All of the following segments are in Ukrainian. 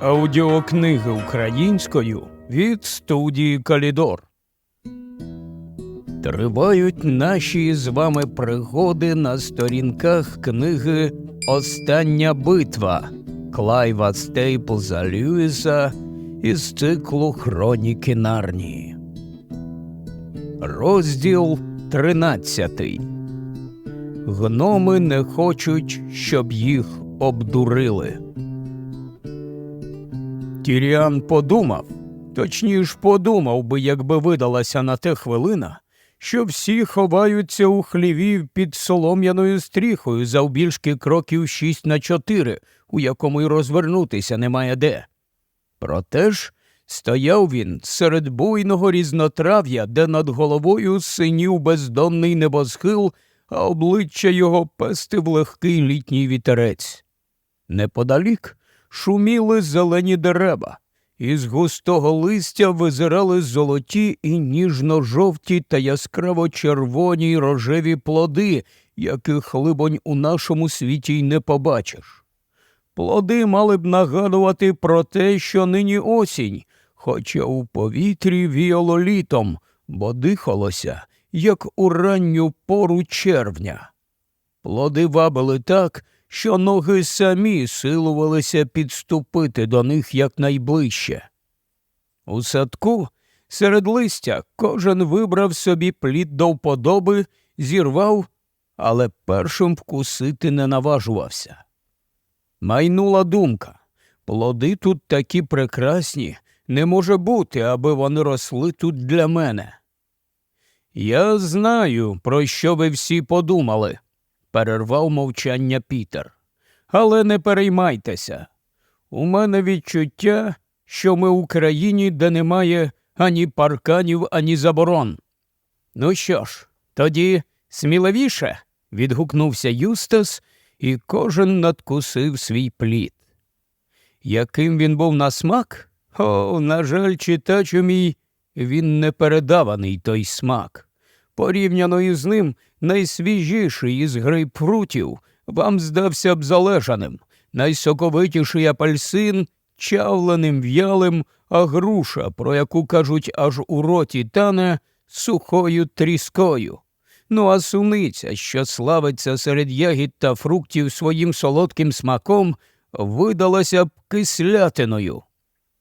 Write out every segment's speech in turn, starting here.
Аудіокниги українською від студії Калідор. Тривають наші з вами пригоди на сторінках книги Остання битва Клайва Стейплза Льюіса із циклу Хроніки Нарнії. Розділ 13. Гноми не хочуть, щоб їх обдурили. Тіріан подумав, точніше подумав би, якби видалася на те хвилина, що всі ховаються у хліві під солом'яною стріхою завбільшки кроків шість на чотири, у якому й розвернутися немає де. Проте ж стояв він серед буйного різнотрав'я, де над головою синів бездонний небосхил, а обличчя його пестив легкий літній вітерець. Неподалік шуміли зелені дерева, із густого листя визирали золоті і ніжно-жовті та яскраво червоні рожеві плоди, яких, либонь, у нашому світі й не побачиш. Плоди мали б нагадувати про те, що нині осінь, хоча у повітрі віяло літом, бо дихалося, як у ранню пору червня. Плоди вабили так, що ноги самі силувалися підступити до них якнайближче. У садку серед листя кожен вибрав собі плід до вподоби, зірвав, але першим вкусити не наважувався. Майнула думка плоди тут такі прекрасні, не може бути, аби вони росли тут для мене. Я знаю, про що ви всі подумали, перервав мовчання Пітер. Але не переймайтеся. У мене відчуття, що ми в країні, де немає ані парканів, ані заборон. Ну що ж, тоді сміливіше. відгукнувся Юстас, і кожен надкусив свій плід. Яким він був на смак? О, на жаль, читачу мій, він не передаваний той смак. Порівняно із ним найсвіжіший із грейпфрутів вам здався б залежаним, найсоковитіший апельсин чавленим в'ялим, а груша, про яку кажуть аж у роті тане, сухою тріскою. Ну а суниця, що славиться серед ягід та фруктів своїм солодким смаком, видалася б кислятиною.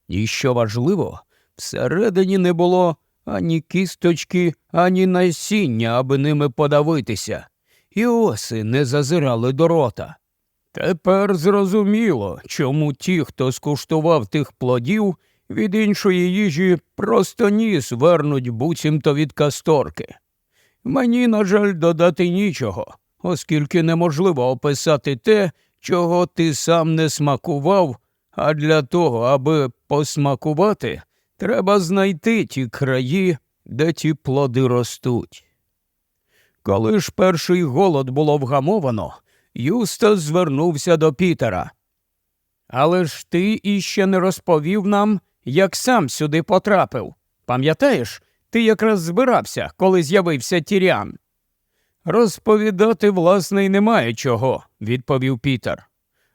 І що важливо, всередині не було ані кісточки, ані насіння, аби ними подавитися, і оси не зазирали до рота. Тепер зрозуміло, чому ті, хто скуштував тих плодів, від іншої їжі просто ніс вернуть буцімто від касторки. Мені, на жаль, додати нічого, оскільки неможливо описати те, чого ти сам не смакував, а для того, аби посмакувати, Треба знайти ті краї, де ті плоди ростуть. Коли ж перший голод було вгамовано, Юстас звернувся до Пітера. Але ж ти іще не розповів нам, як сам сюди потрапив. Пам'ятаєш, ти якраз збирався, коли з'явився тірян. Розповідати, власне, й немає чого, відповів Пітер.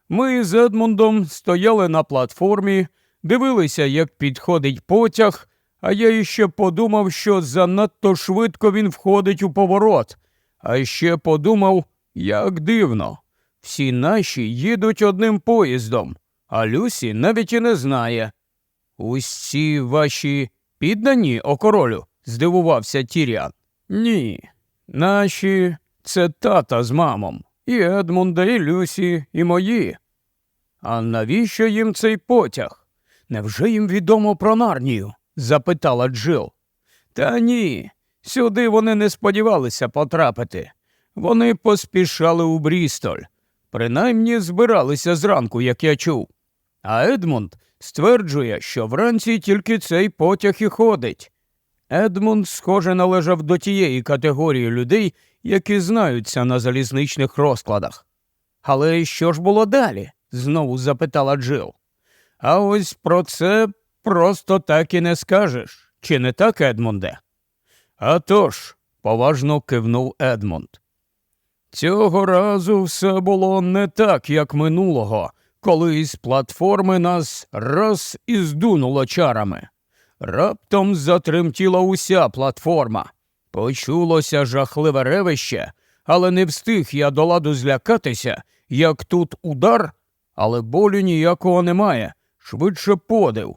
Ми з Едмундом стояли на платформі, дивилися, як підходить потяг, а я іще подумав, що занадто швидко він входить у поворот, а ще подумав, як дивно. Всі наші їдуть одним поїздом, а Люсі навіть і не знає. Усі ваші піддані о королю? здивувався Тіріан. Ні. Наші це тата з мамом, і Едмунда, і Люсі, і мої. А навіщо їм цей потяг? Невже їм відомо про нарнію? запитала Джил. Та ні, сюди вони не сподівалися потрапити. Вони поспішали у Брістоль. Принаймні збиралися зранку, як я чув. А Едмунд стверджує, що вранці тільки цей потяг і ходить. Едмунд, схоже, належав до тієї категорії людей, які знаються на залізничних розкладах. Але що ж було далі? знову запитала Джил. А ось про це просто так і не скажеш. Чи не так, Едмунде? «А тож», – поважно кивнув Едмунд. Цього разу все було не так, як минулого, коли із платформи нас раз і здунуло чарами. Раптом затремтіла уся платформа. Почулося жахливе ревище, але не встиг я до ладу злякатися, як тут удар, але болю ніякого немає, швидше подив.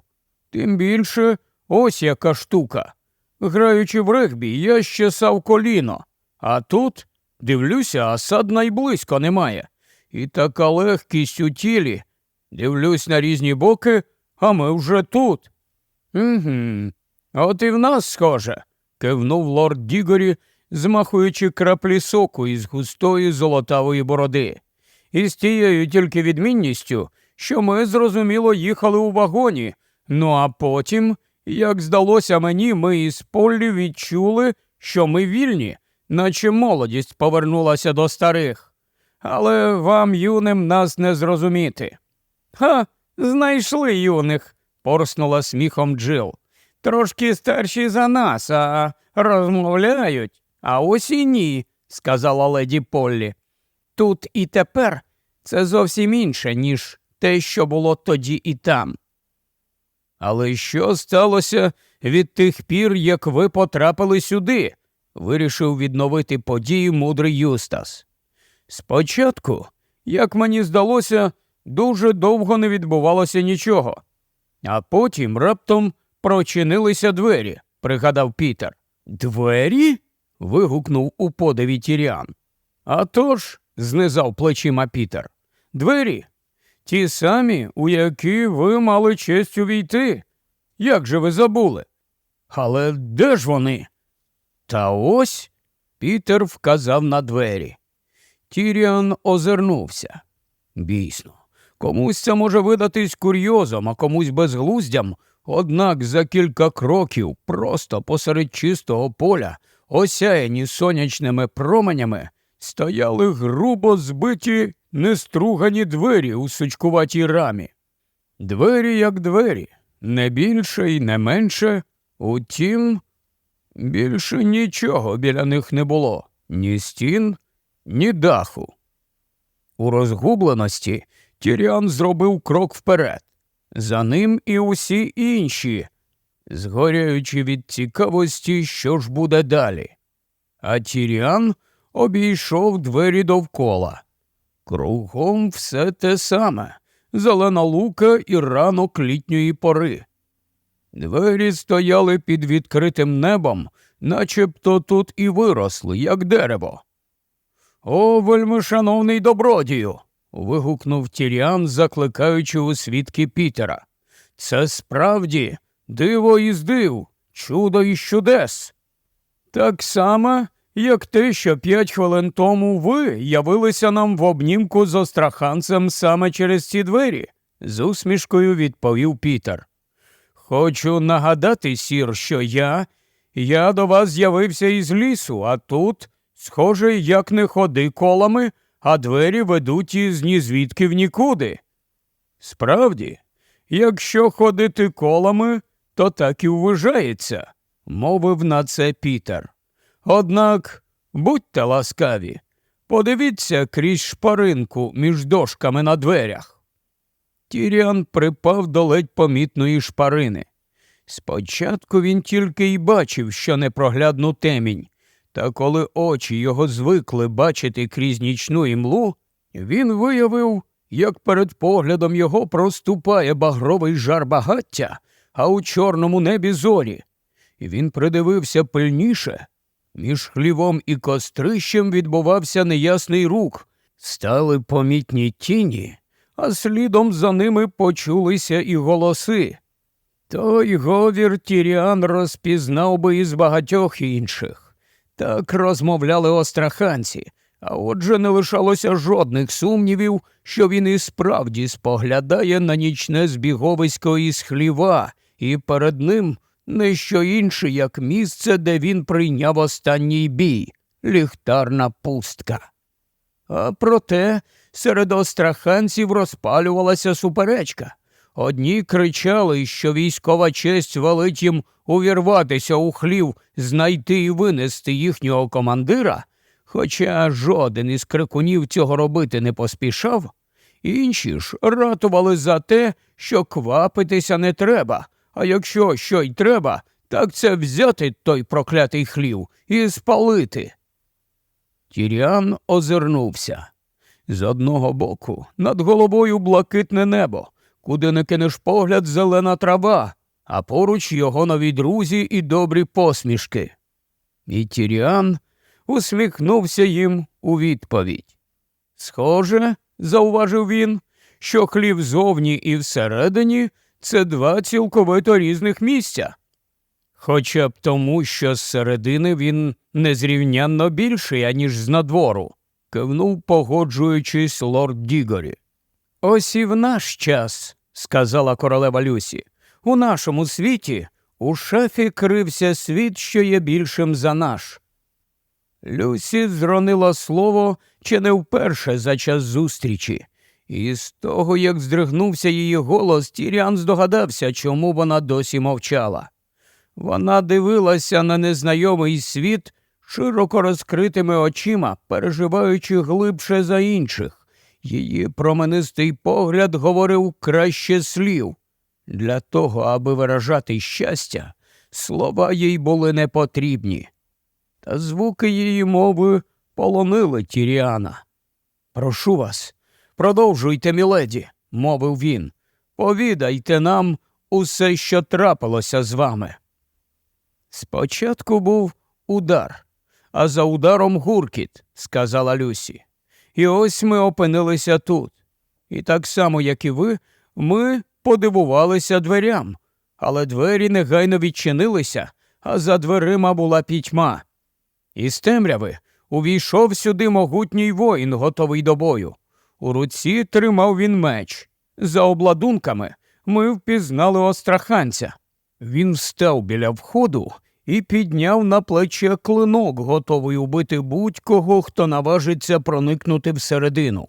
Тим більше ось яка штука. Граючи в регбі, я щесав коліно, а тут, дивлюся, осад найблизько немає. І така легкість у тілі. Дивлюсь на різні боки, а ми вже тут. Угу. От і в нас схоже, кивнув лорд Дігорі, змахуючи краплі соку із густої золотавої бороди. І з тією тільки відмінністю, що ми, зрозуміло, їхали у вагоні. Ну а потім, як здалося мені, ми із Поллі відчули, що ми вільні, наче молодість повернулася до старих. Але вам, юним, нас не зрозуміти. Ха, знайшли юних, порснула сміхом Джил. Трошки старші за нас, а розмовляють. А ось і ні, сказала леді Поллі. Тут і тепер це зовсім інше, ніж те, що було тоді і там. Але що сталося від тих пір, як ви потрапили сюди? вирішив відновити події мудрий Юстас. Спочатку, як мені здалося, дуже довго не відбувалося нічого, а потім раптом прочинилися двері, пригадав Пітер. Двері? вигукнув у подиві Тіріан. «А тож», – знизав плечима Пітер, двері. Ті самі, у які ви мали честь увійти. Як же ви забули? Але де ж вони? Та ось Пітер вказав на двері. Тіріан озирнувся. Бійсно, комусь це може видатись курйозом, а комусь безглуздям, однак за кілька кроків, просто посеред чистого поля, осяяні сонячними променями, стояли грубо збиті нестругані двері у сучкуватій рамі. Двері як двері, не більше і не менше, утім, більше нічого біля них не було, ні стін, ні даху. У розгубленості Тіріан зробив крок вперед. За ним і усі інші, згоряючи від цікавості, що ж буде далі. А Тіріан обійшов двері довкола. Кругом все те саме зелена лука і ранок літньої пори. Двері стояли під відкритим небом, начебто тут і виросли, як дерево. О, вельмишановний добродію. вигукнув Тіріан, закликаючи у свідки Пітера. Це справді диво із див, чудо із чудес. Так само, як те, що п'ять хвилин тому ви явилися нам в обнімку з остраханцем саме через ці двері, з усмішкою відповів Пітер. Хочу нагадати, сір, що я, я до вас з'явився із лісу, а тут, схоже, як не ходи колами, а двері ведуть із нізвідки в нікуди. Справді, якщо ходити колами, то так і вважається, мовив на це Пітер. Однак будьте ласкаві, подивіться крізь шпаринку між дошками на дверях. Тіріан припав до ледь помітної шпарини. Спочатку він тільки й бачив, що непроглядну темінь, та коли очі його звикли бачити крізь нічну імлу, він виявив, як перед поглядом його проступає багровий жар багаття, а у чорному небі зорі. І він придивився пильніше. Між хлівом і кострищем відбувався неясний рух, стали помітні тіні, а слідом за ними почулися і голоси. Той говір Тіріан розпізнав би із багатьох інших. Так розмовляли остраханці, а отже не лишалося жодних сумнівів, що він і справді споглядає на нічне збіговисько із хліва, і перед ним не що інше, як місце, де він прийняв останній бій ліхтарна пустка. А проте серед остраханців розпалювалася суперечка. Одні кричали, що військова честь велить їм увірватися у хлів, знайти і винести їхнього командира, хоча жоден із крикунів цього робити не поспішав, Інші ж ратували за те, що квапитися не треба, а якщо що й треба, так це взяти той проклятий хлів і спалити. Тіріан озирнувся. З одного боку над головою блакитне небо, куди не кинеш погляд зелена трава, а поруч його нові друзі і добрі посмішки. І Тіріан усміхнувся їм у відповідь. Схоже, зауважив він, що хлів зовні і всередині це два цілковито різних місця. Хоча б тому, що зсередини він незрівнянно більший, аніж з надвору, кивнув, погоджуючись лорд Дігорі. Ось і в наш час, сказала королева Люсі, у нашому світі у шафі крився світ, що є більшим за наш. Люсі зронила слово чи не вперше за час зустрічі, і з того, як здригнувся її голос, Тіріан здогадався, чому вона досі мовчала. Вона дивилася на незнайомий світ широко розкритими очима, переживаючи глибше за інших. Її променистий погляд говорив краще слів. Для того, аби виражати щастя, слова їй були не потрібні. Та звуки її мови полонили Тіріана. Прошу вас, продовжуйте, міледі, мовив він. Повідайте нам усе, що трапилося з вами. Спочатку був удар, а за ударом гуркіт, сказала Люсі. І ось ми опинилися тут. І так само, як і ви, ми подивувалися дверям, але двері негайно відчинилися, а за дверима була пітьма. Із темряви увійшов сюди могутній воїн, готовий до бою. У руці тримав він меч. За обладунками ми впізнали остраханця. Він встав біля входу і підняв на плече клинок, готовий убити будь-кого, хто наважиться проникнути всередину.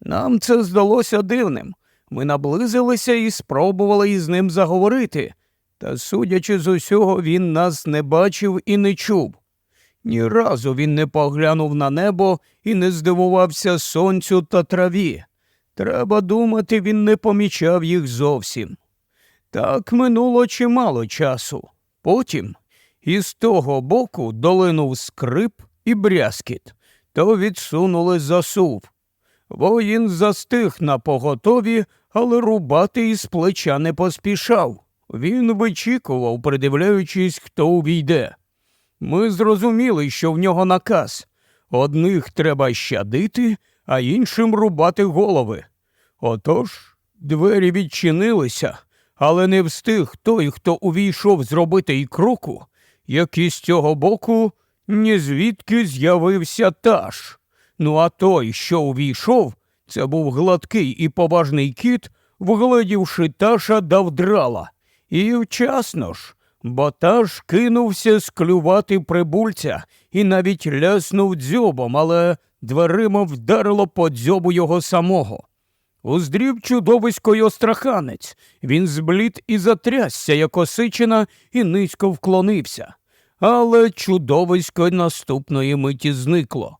Нам це здалося дивним. Ми наблизилися і спробували із ним заговорити, та, судячи з усього, він нас не бачив і не чув. Ні разу він не поглянув на небо і не здивувався сонцю та траві. Треба думати, він не помічав їх зовсім. Так минуло чимало часу. Потім із того боку долинув скрип і брязкіт, то відсунули засув. Воїн застиг на поготові, але рубати із плеча не поспішав. Він вичікував, придивляючись, хто увійде. Ми зрозуміли, що в нього наказ одних треба щадити, а іншим рубати голови. Отож двері відчинилися, але не встиг той, хто увійшов зробити й кроку, як із цього боку ні звідки з'явився таш. Ну а той, що увійшов, це був гладкий і поважний кіт, вгледівши таша дав драла. І вчасно ж, бо кинувся склювати прибульця і навіть ляснув дзьобом, але дверима вдарило по дзьобу його самого. Уздрів чудовисько й остраханець. Він зблід і затрясся, як осичина, і низько вклонився. Але чудовисько наступної миті зникло.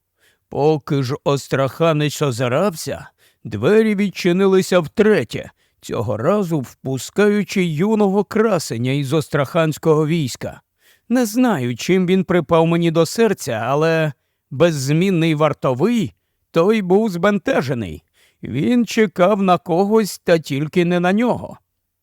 Поки ж остраханець озирався, двері відчинилися втретє, цього разу впускаючи юного красеня із остраханського війська. Не знаю, чим він припав мені до серця, але беззмінний вартовий той був збентежений. Він чекав на когось та тільки не на нього.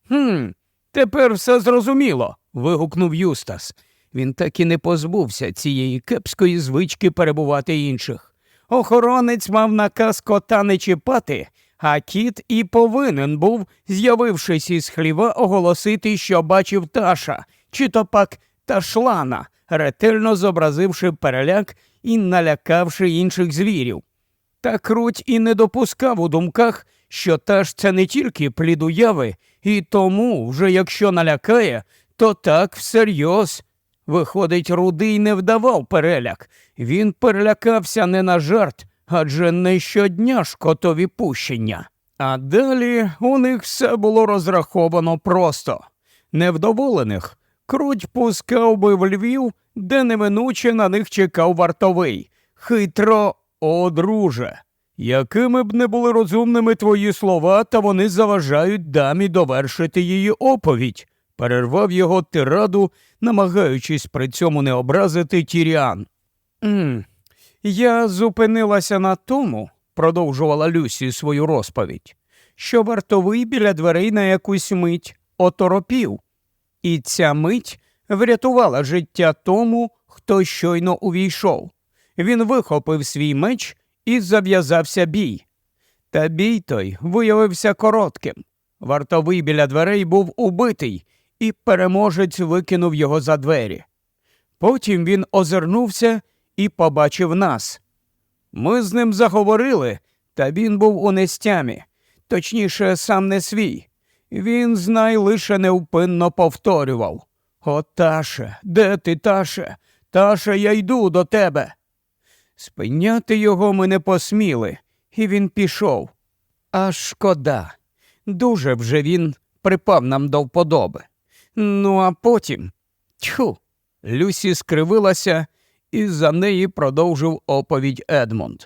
«Хм, тепер все зрозуміло. вигукнув Юстас. Він так і не позбувся цієї кепської звички перебувати інших. Охоронець мав наказ кота не чіпати, а кіт і повинен був, з'явившись із хліва, оголосити, що бачив таша, чи то пак ташлана, ретельно зобразивши переляк і налякавши інших звірів. Та круть і не допускав у думках, що таш це не тільки плід уяви, і тому, вже якщо налякає, то так всерйоз. Виходить, рудий не вдавав переляк. Він перелякався не на жарт, адже не щодня ж пущення. А далі у них все було розраховано просто. Невдоволених круть пускав би в Львів, де неминуче на них чекав вартовий. Хитро, о, друже. Якими б не були розумними твої слова, та вони заважають дамі довершити її оповідь, перервав його тираду, намагаючись при цьому не образити Тіріан. «М, Я зупинилася на тому, продовжувала Люсі свою розповідь, що вартовий біля дверей на якусь мить оторопів, і ця мить врятувала життя тому, хто щойно увійшов. Він вихопив свій меч і зав'язався бій. Та бій той виявився коротким. Вартовий біля дверей був убитий, і переможець викинув його за двері. Потім він озирнувся і побачив нас. Ми з ним заговорили, та він був у нестямі, точніше, сам не свій. Він, знай, лише невпинно повторював О, Таше, де ти, Таше? Таше, я йду до тебе. Спиняти його ми не посміли, і він пішов. А шкода. Дуже вже він припав нам до вподоби. Ну, а потім. Тьху. Люсі скривилася, і за неї продовжив оповідь Едмонд.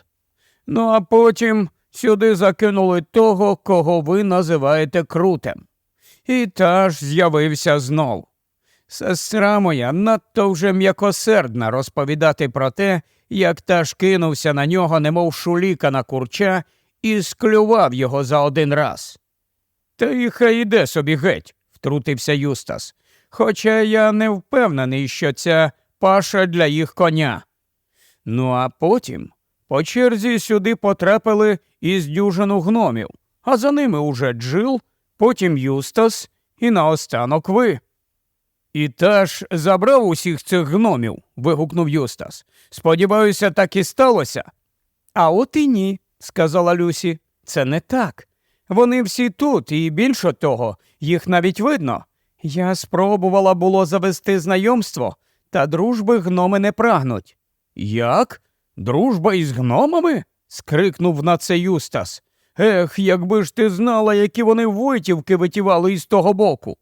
Ну, а потім сюди закинули того, кого ви називаєте крутем. І та ж з'явився знов. Сестра моя надто вже м'якосердна розповідати про те, як та ж кинувся на нього, немов шуліка на курча, і склював його за один раз. Та й хай іде собі геть, втрутився Юстас. Хоча я не впевнений, що ця паша для їх коня. Ну а потім по черзі сюди потрапили із дюжину гномів, а за ними уже Джил, потім Юстас і наостанок ви. І та ж забрав усіх цих гномів. вигукнув Юстас. Сподіваюся, так і сталося. А от і ні, сказала Люсі. Це не так. Вони всі тут, і більше того, їх навіть видно. Я спробувала було завести знайомство, та дружби гноми не прагнуть. Як? Дружба із гномами? скрикнув на це Юстас. Ех, якби ж ти знала, які вони витівки витівали із того боку.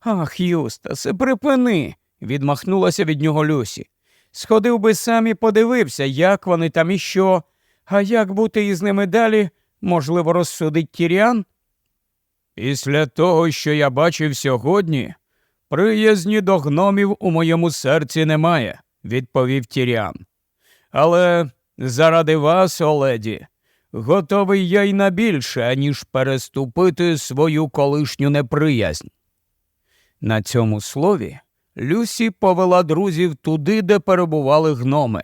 Ах, Юстасе, припини, відмахнулася від нього Люсі. Сходив би сам і подивився, як вони там і що, а як бути із ними далі, можливо, розсудить Тіріан? Після того, що я бачив сьогодні, приязні до гномів у моєму серці немає, відповів Тіріан. Але заради вас, Оледі, готовий я й на більше, аніж переступити свою колишню неприязнь. На цьому слові Люсі повела друзів туди, де перебували гноми.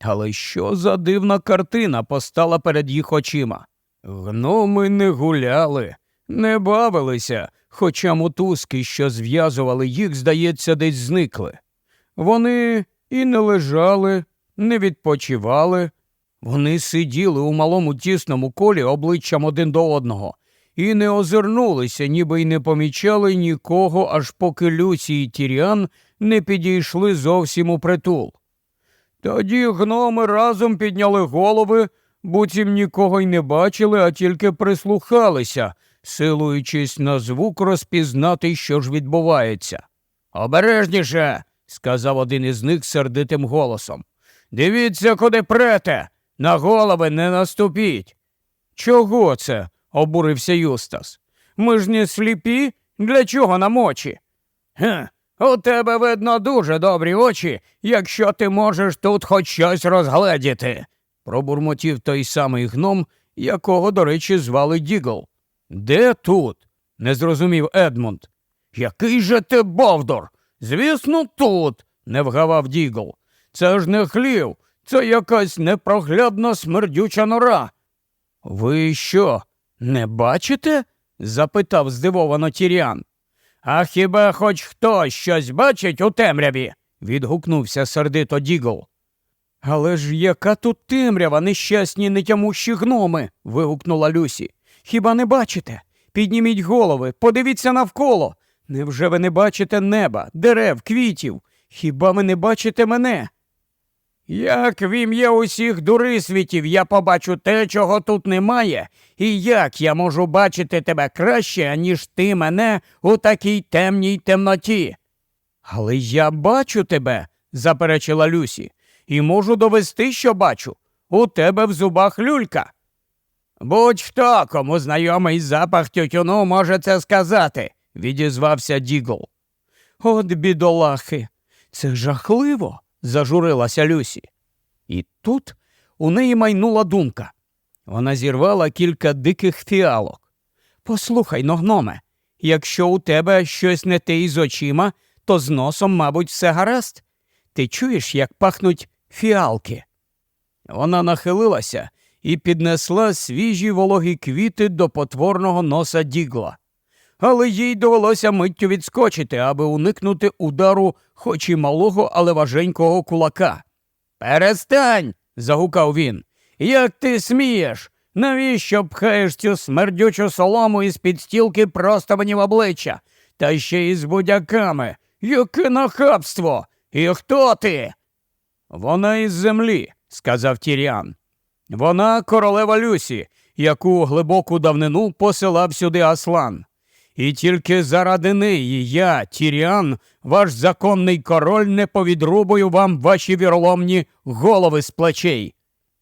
Але що за дивна картина постала перед їх очима? Гноми не гуляли, не бавилися, хоча мотузки, що зв'язували їх, здається, десь зникли. Вони і не лежали, не відпочивали. Вони сиділи у малому тісному колі обличчям один до одного і не озирнулися, ніби й не помічали нікого, аж поки Люсі і Тіріан не підійшли зовсім у притул. Тоді гноми разом підняли голови, буцім нікого й не бачили, а тільки прислухалися, силуючись на звук розпізнати, що ж відбувається. Обережніше, сказав один із них сердитим голосом. Дивіться, куди прете, на голови не наступіть. Чого це? обурився Юстас. Ми ж не сліпі? Для чого нам очі? Ге, у тебе, видно, дуже добрі очі, якщо ти можеш тут хоч щось розгледіти, пробурмотів той самий гном, якого, до речі, звали Дігл. Де тут? не зрозумів Едмунд. Який же ти Бовдор? Звісно, тут, не вгавав Дігл. Це ж не хлів, це якась непроглядна смердюча нора. Ви що, не бачите? запитав здивовано Тіріан. А хіба хоч хтось щось бачить у темряві? відгукнувся сердито Дігл. Але ж яка тут темрява, нещасні нетямущі гноми. вигукнула Люсі. Хіба не бачите? Підніміть голови, подивіться навколо. Невже ви не бачите неба, дерев, квітів? Хіба ви не бачите мене? Як в ім'я усіх дурисвітів я побачу те, чого тут немає, і як я можу бачити тебе краще, ніж ти мене у такій темній темноті? Але я бачу тебе, заперечила Люсі, і можу довести, що бачу. У тебе в зубах люлька. Будь-хто, кому знайомий запах тютюну, може це сказати, відізвався Дігл. От бідолахи, це жахливо, зажурилася Люсі. І тут у неї майнула думка. Вона зірвала кілька диких фіалок. Послухай, ногноме, якщо у тебе щось не те із очима, то з носом, мабуть, все гаразд. Ти чуєш, як пахнуть фіалки? Вона нахилилася і піднесла свіжі вологі квіти до потворного носа дігла. Але їй довелося миттю відскочити, аби уникнути удару хоч і малого, але важенького кулака. Перестань. загукав він. Як ти смієш? Навіщо пхаєш цю смердючу солому із під стілки просто мені в обличчя? Та ще й з будяками. Яке нахабство! І хто ти? Вона із землі, сказав Тіріан. Вона королева Люсі, яку глибоку давнину посилав сюди Аслан. І тільки заради неї я, Тіріан, ваш законний король, не повідрубую вам ваші віроломні голови з плечей.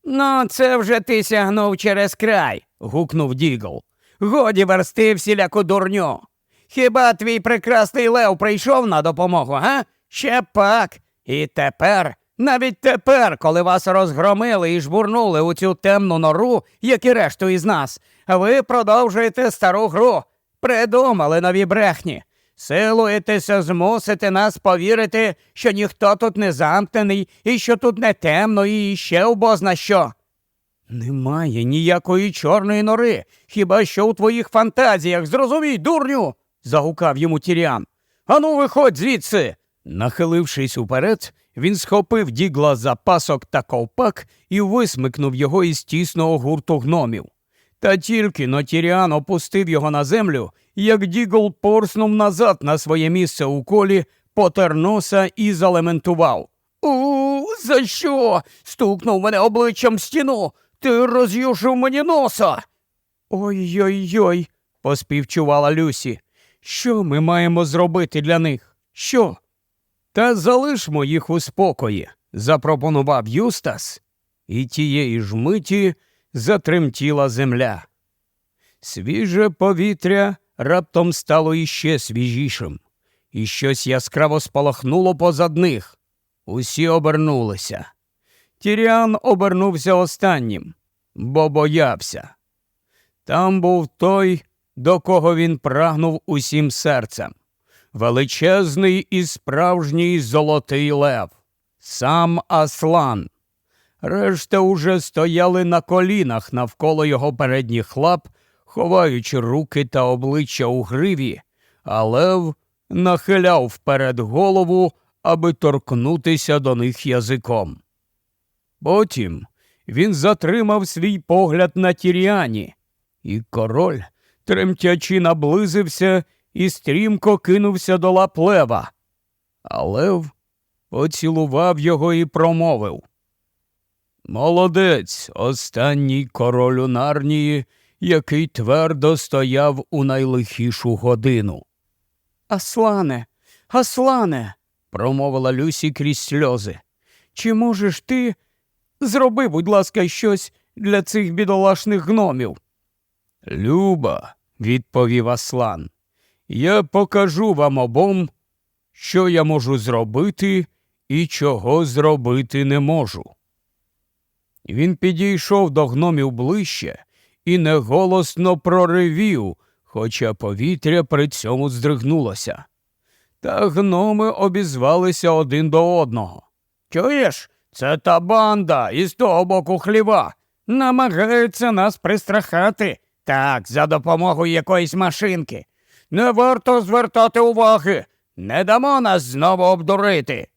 Ну, це вже ти сягнув через край, гукнув Дігл. Годі версти всіляку дурню. Хіба твій прекрасний Лев прийшов на допомогу, га? Ще пак. І тепер, навіть тепер, коли вас розгромили і жбурнули у цю темну нору, як і решту із нас, ви продовжуєте стару гру. Придумали нові брехні. Силуєтеся змусити нас повірити, що ніхто тут не замкнений і що тут не темно, і ще обозна що. Немає ніякої чорної нори, хіба що у твоїх фантазіях, зрозумій, дурню. загукав йому Тіріан. Ану, виходь звідси. Нахилившись уперед, він схопив дігла за пасок та ковпак і висмикнув його із тісного гурту гномів. Та тільки но Тіріан опустив його на землю, як Дігл порснув назад на своє місце у колі, потер носа і залементував. У, за що? стукнув мене обличчям стіну. Ти роз'юшив мені носа. Ой-ой-ой, поспівчувала Люсі. Що ми маємо зробити для них? Що? Та залишмо їх у спокої, запропонував Юстас, і тієї ж миті затремтіла земля. Свіже повітря раптом стало іще свіжішим, і щось яскраво спалахнуло позад них. Усі обернулися. Тіріан обернувся останнім, бо боявся. Там був той, до кого він прагнув усім серцем. Величезний і справжній золотий лев, сам Аслан. Решта уже стояли на колінах навколо його передніх лап, ховаючи руки та обличчя у гриві, а лев нахиляв вперед голову, аби торкнутися до них язиком. Потім він затримав свій погляд на Тіріані, і король, тремтячи, наблизився і стрімко кинувся до лап лева. А лев поцілував його і промовив. Молодець, останній королю Нарнії, який твердо стояв у найлихішу годину. Аслане, Аслане, промовила Люсі крізь сльози. Чи можеш ти зроби, будь ласка, щось для цих бідолашних гномів? Люба, відповів Аслан, я покажу вам обом, що я можу зробити і чого зробити не можу. Він підійшов до гномів ближче і неголосно проривів, хоча повітря при цьому здригнулося. Та гноми обізвалися один до одного. Чуєш, це та банда із того боку хліва. Намагаються нас пристрахати. Так, за допомогою якоїсь машинки. Не варто звертати уваги. Не дамо нас знову обдурити.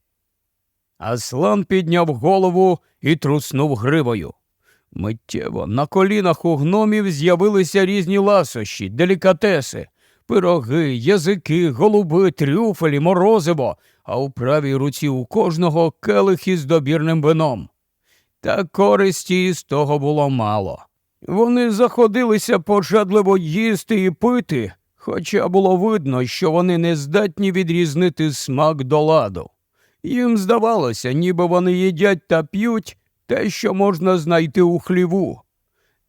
Аслан підняв голову і труснув гривою. Миттєво на колінах у гномів з'явилися різні ласощі, делікатеси, пироги, язики, голуби, трюфелі, морозиво, а у правій руці у кожного келих із добірним вином. Та користі з того було мало. Вони заходилися пожадливо їсти і пити, хоча було видно, що вони не здатні відрізнити смак до ладу. Їм здавалося, ніби вони їдять та п'ють те, що можна знайти у хліву.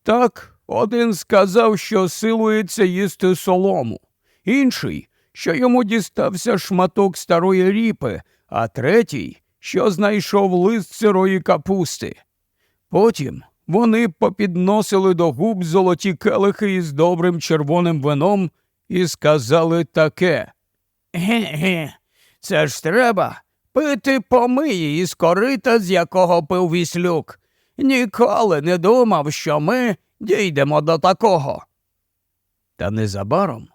Так Один сказав, що силується їсти солому, інший, що йому дістався шматок старої ріпи, а третій, що знайшов лист сирої капусти. Потім вони попідносили до губ золоті келихи із добрим червоним вином і сказали таке. Ге-ге, це ж треба пити помиї із корита, з якого пив віслюк. Ніколи не думав, що ми дійдемо до такого. Та незабаром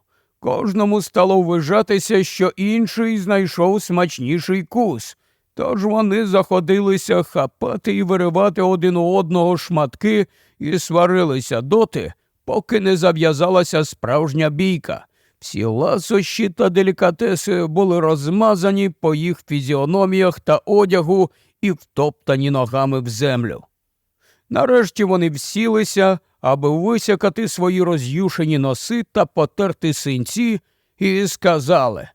кожному стало ввижатися, що інший знайшов смачніший кус, тож вони заходилися хапати і виривати один у одного шматки і сварилися доти, поки не зав'язалася справжня бійка. Всі ласощі та делікатеси були розмазані по їх фізіономіях та одягу і втоптані ногами в землю. Нарешті вони всілися, аби висякати свої роз'юшені носи та потерти синці, і сказали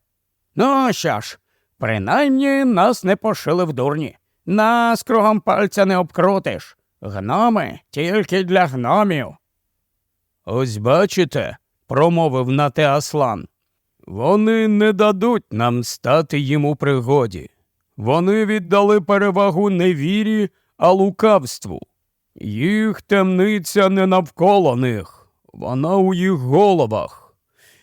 Ну що ж, принаймні нас не пошили в дурні. Нас кругом пальця не обкрутиш. Гноми тільки для гномів. Ось бачите, промовив на те Аслан. Вони не дадуть нам стати їм у пригоді. Вони віддали перевагу не вірі, а лукавству. Їх темниця не навколо них, вона у їх головах,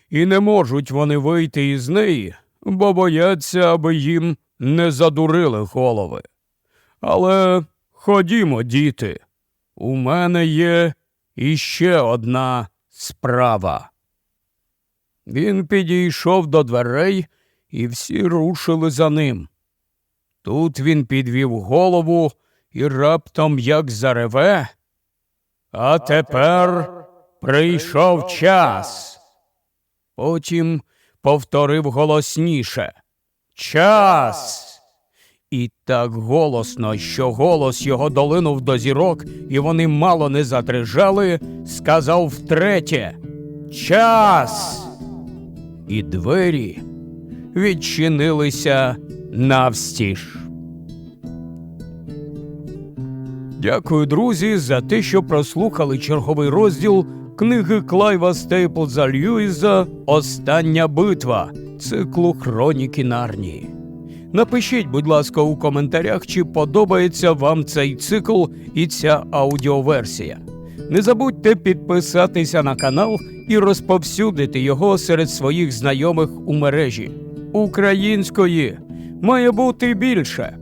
і не можуть вони вийти із неї, бо бояться, аби їм не задурили голови. Але ходімо, діти, у мене є іще одна справа. Він підійшов до дверей, і всі рушили за ним. Тут він підвів голову і раптом як зареве. А тепер прийшов час. Потім повторив голосніше Час. І так голосно, що голос його долинув до зірок, і вони мало не задрижали, сказав втретє Час. І двері відчинилися навстіж. Дякую, друзі, за те, що прослухали черговий розділ книги Клайва Стейплза Льюіза Остання битва циклу Хроніки Нарнії. Напишіть, будь ласка, у коментарях, чи подобається вам цей цикл і ця аудіоверсія. Не забудьте підписатися на канал і розповсюдити його серед своїх знайомих у мережі. Української має бути більше.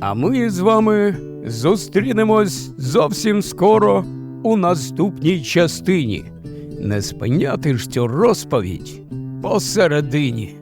А ми з вами зустрінемось зовсім скоро у наступній частині. Не спиняти ж цю розповідь посередині.